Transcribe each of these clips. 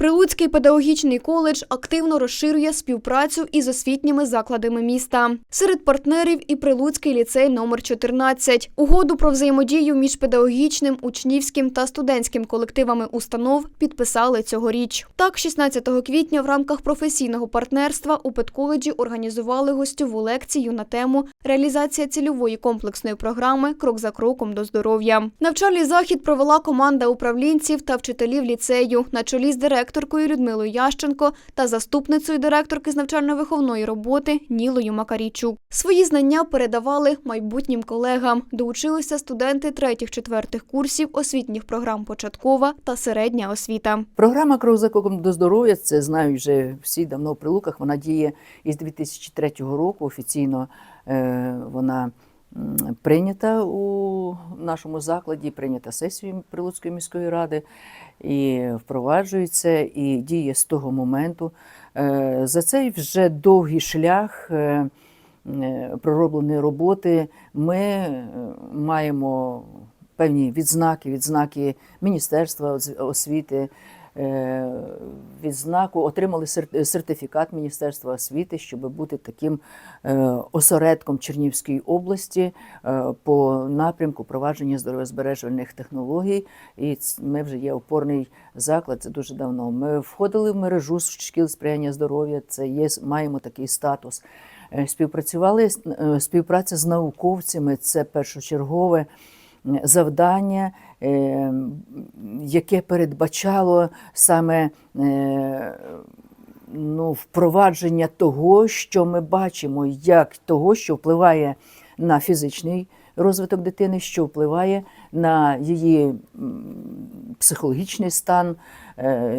Прилуцький педагогічний коледж активно розширює співпрацю із освітніми закладами міста. Серед партнерів і Прилуцький ліцей номер 14. Угоду про взаємодію між педагогічним, учнівським та студентським колективами установ підписали цьогоріч. Так, 16 квітня в рамках професійного партнерства у педколеджі організували гостьову лекцію на тему реалізація цільової комплексної програми Крок за кроком до здоров'я. Навчальний захід провела команда управлінців та вчителів ліцею на чолі з директоркою Людмилою Ященко та заступницею директорки з навчально-виховної роботи Нілою Макарійчук. Свої знання передавали майбутнім колегам. Доучилися студенти третіх-четвертих курсів освітніх програм початкова та середня освіта. Програма Крок за кроком до здоров'я, це знають вже всі давно в прилуках. Вона діє із 2003 року. Офіційно вона прийнята у нашому закладі, прийнята сесією Прилуцької міської ради і впроваджується і діє з того моменту. Е, За цей вже довгий шлях. е, е, Проробленої роботи ми е, маємо певні відзнаки, відзнаки Міністерства освіти, е, відзнаку, отримали сертифікат Міністерства освіти, щоб бути таким е, осередком Чернівської області е, по напрямку провадження здоров'язбережувальних технологій. І ми вже є опорний заклад. Це дуже давно. Ми входили в мережу шкіл сприяння здоров'я. Це є маємо такий статус. Е, Співпрацювали е, співпраця з науковцями. Це першочергове завдання, е, яке передбачало саме е, ну, впровадження того, що ми бачимо, як того, що впливає на фізичний розвиток дитини, що впливає на її психологічний стан,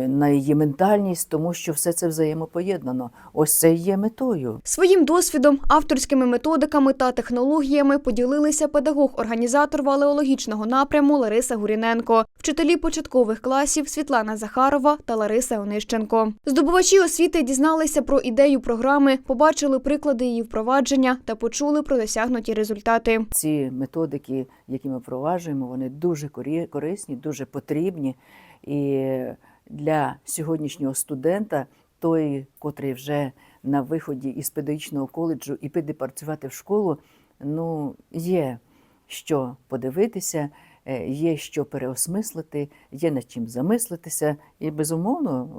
на її ментальність, тому що все це взаємопоєднано. Ось це і є метою. Своїм досвідом, авторськими методиками та технологіями поділилися педагог-організатор валеологічного напряму Лариса Гуріненко, вчителі початкових класів Світлана Захарова та Лариса Онищенко. Здобувачі освіти дізналися про ідею програми, побачили приклади її впровадження та почули про досягнуті результати. Ці методики, які ми впроваджуємо, вони дуже корисні, дуже потрібні. І для сьогоднішнього студента, той, котрий вже на виході із педагогічного коледжу і піде працювати в школу, ну, є що подивитися, е, є що переосмислити, є над чим замислитися. І, безумовно,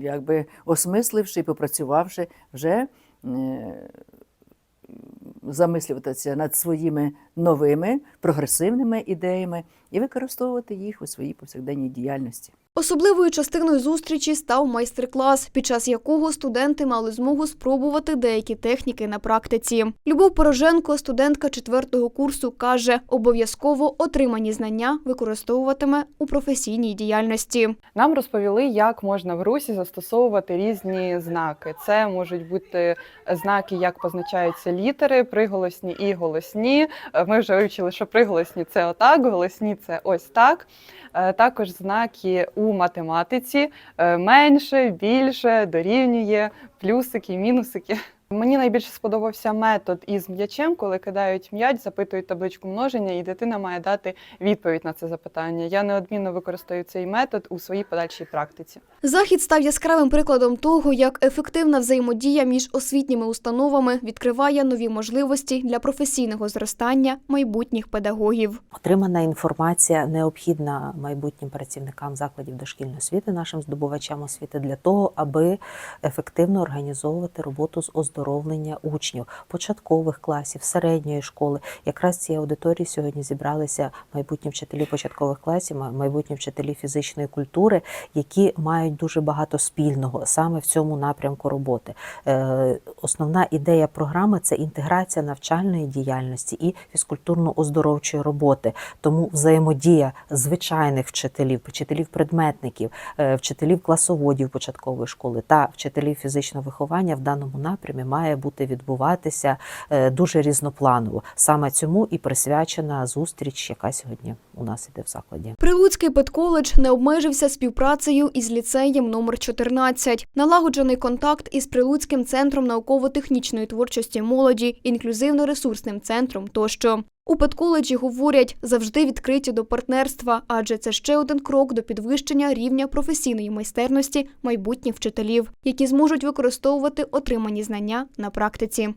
якби осмисливши і попрацювавши, вже е, замислюватися над своїми новими прогресивними ідеями і використовувати їх у своїй повсякденній діяльності. Особливою частиною зустрічі став майстер-клас, під час якого студенти мали змогу спробувати деякі техніки на практиці. Любов Пороженко, студентка четвертого курсу, каже, обов'язково отримані знання використовуватиме у професійній діяльності. Нам розповіли, як можна в русі застосовувати різні знаки. Це можуть бути знаки, як позначаються літери, приголосні і голосні. Е, Ми вже вивчили, що приголосні це отак, голосні це ось так. Е, Також знаки у математиці е, менше, більше, дорівнює, плюсики, мінусики. Мені найбільше сподобався метод із м'ячем, коли кидають м'яч, запитують табличку множення, і дитина має дати відповідь на це запитання. Я неодмінно використаю цей метод у своїй подальшій практиці. Захід став яскравим прикладом того, як ефективна взаємодія між освітніми установами відкриває нові можливості для професійного зростання майбутніх педагогів. Отримана інформація необхідна майбутнім працівникам закладів дошкільної освіти, нашим здобувачам освіти для того, аби ефективно організовувати роботу з оздоровлення учнів початкових класів, середньої школи. Якраз в цій аудиторії сьогодні зібралися майбутні вчителі початкових класів, майбутні вчителі фізичної культури, які мають дуже багато спільного саме в цьому напрямку роботи. Е, Основна ідея програми це інтеграція навчальної діяльності і фізкультурно-оздоровчої роботи. Тому взаємодія звичайних вчителів, вчителів-предметників, е, вчителів класоводів початкової школи та вчителів фізичного виховання в даному напрямі має бути відбуватися е, дуже різнопланово. Саме цьому і присвячена зустріч, яка сьогодні у нас іде в закладі. Прилуцький педколедж не обмежився співпрацею із ліцеєм номер 14 налагоджений контакт із Прилуцьким центром науково-технічної творчості молоді, інклюзивно-ресурсним центром тощо. У педколеджі говорять, завжди відкриті до партнерства, адже це ще один крок до підвищення рівня професійної майстерності майбутніх вчителів, які зможуть використовувати отримані знання на практиці.